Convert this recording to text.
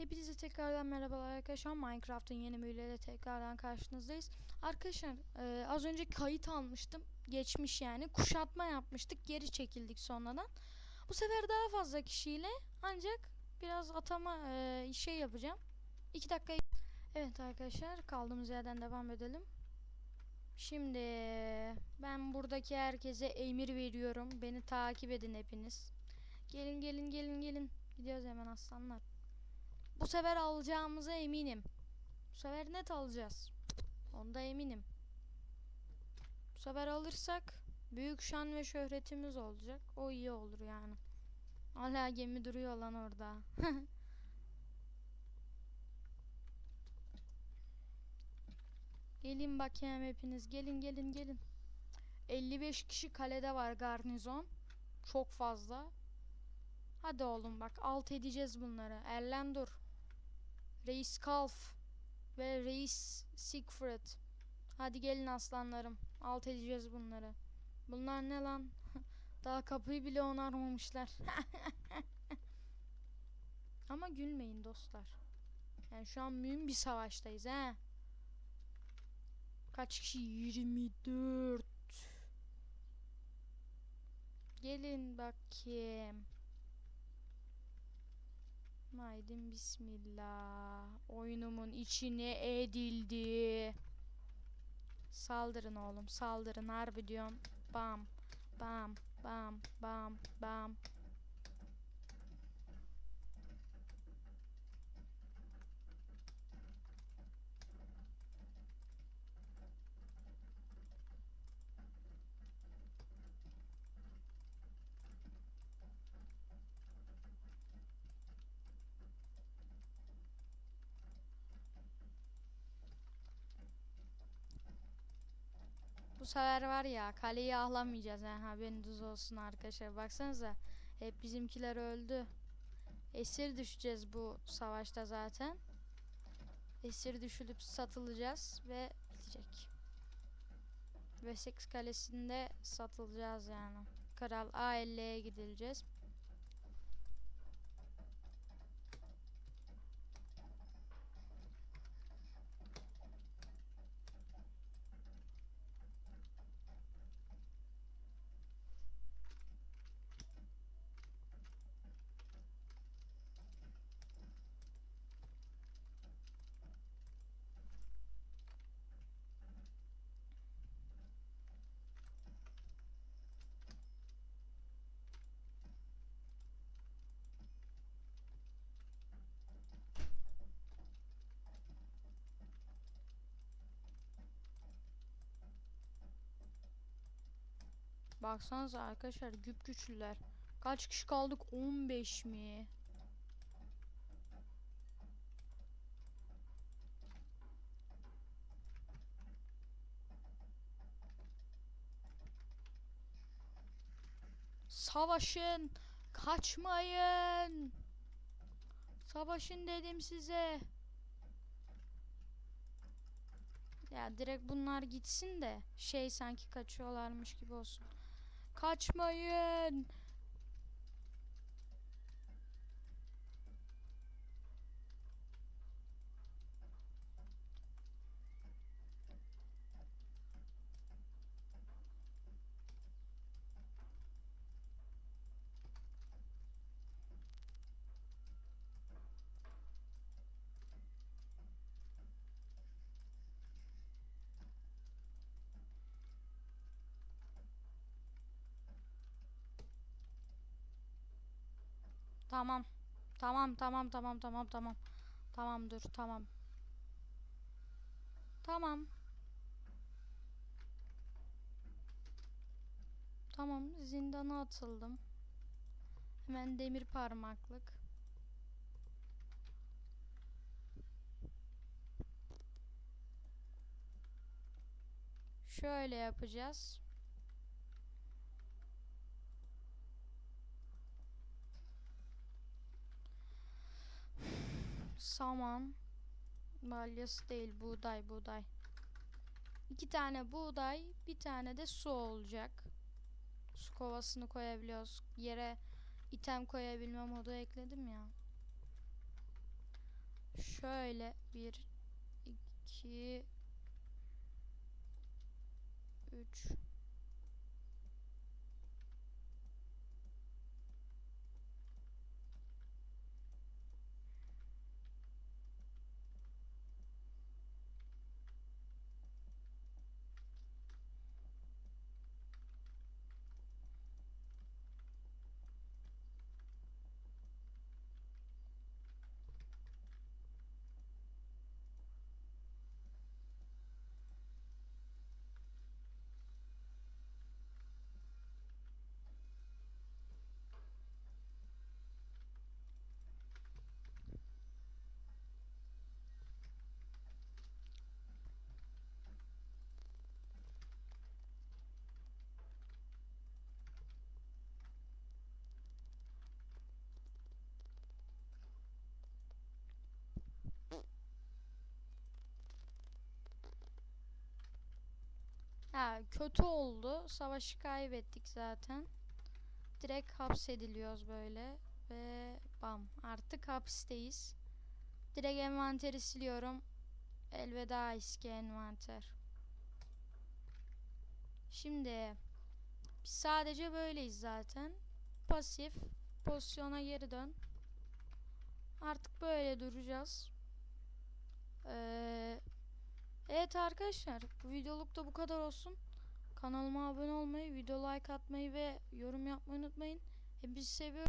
Hepinize tekrardan merhabalar arkadaşlar. Minecraft'ın yeni bölümüyle tekrardan karşınızdayız. Arkadaşlar e, az önce kayıt almıştım. Geçmiş yani. Kuşatma yapmıştık. Geri çekildik sonradan. Bu sefer daha fazla kişiyle ancak biraz atama e, şey yapacağım. 2 dakika. Evet arkadaşlar kaldığımız yerden devam edelim. Şimdi ben buradaki herkese emir veriyorum. Beni takip edin hepiniz. Gelin gelin gelin gelin. Gidiyoruz hemen aslanlar. Bu sefer alacağımıza eminim. Bu sefer net alacağız. Onda eminim. Bu sefer alırsak büyük şan ve şöhretimiz olacak. O iyi olur yani. Hala gemi duruyor lan orada. gelin bakayım hepiniz. Gelin gelin gelin. 55 kişi kalede var garnizon. Çok fazla. Hadi oğlum bak alt edeceğiz bunları. Erlendur. Reis Kalf ve Reis Siegfried. Hadi gelin aslanlarım. Alt edeceğiz bunları. Bunlar ne lan? Daha kapıyı bile onarmamışlar. Ama gülmeyin dostlar. Yani şu an mühim bir savaştayız he. Kaç kişi? 24. Gelin bakayım. Haydi bismillah. Oyunumun içine edildi. Saldırın oğlum saldırın harbi diyorum. Bam bam bam bam bam. Bu sefer var ya kaleyi ahlamayacağız yani haberiniz olsun arkadaşlar. Baksanıza hep bizimkiler öldü. Esir düşeceğiz bu savaşta zaten. Esir düşülüp satılacağız ve bitecek. Wessex kalesinde satılacağız yani. Kral A50'ye gidileceğiz. Baksanıza arkadaşlar güp güçlüler. Kaç kişi kaldık? 15 mi? Savaşın! Kaçmayın! Savaşın dedim size. Ya direkt bunlar gitsin de şey sanki kaçıyorlarmış gibi olsun. Kaçmayın. Tamam. Tamam tamam tamam tamam tamam. Tamam dur tamam. Tamam. Tamam zindana atıldım. Hemen demir parmaklık. Şöyle yapacağız. Saman. Balyası değil buğday buğday. İki tane buğday bir tane de su olacak. Su kovasını koyabiliyoruz. Yere item koyabilme modu ekledim ya. şöyle bir iki üç Kötü oldu. Savaşı kaybettik zaten. Direkt hapsediliyoruz böyle ve bam artık hapisteyiz. Direkt envanteri siliyorum. Elveda eski envanter. Şimdi biz sadece böyleyiz zaten. Pasif pozisyona geri dön. Artık böyle duracağız. Ee, evet arkadaşlar bu videoluk da bu kadar olsun. Kanalıma abone olmayı, video like atmayı ve yorum yapmayı unutmayın. Hepinizi seviyorum.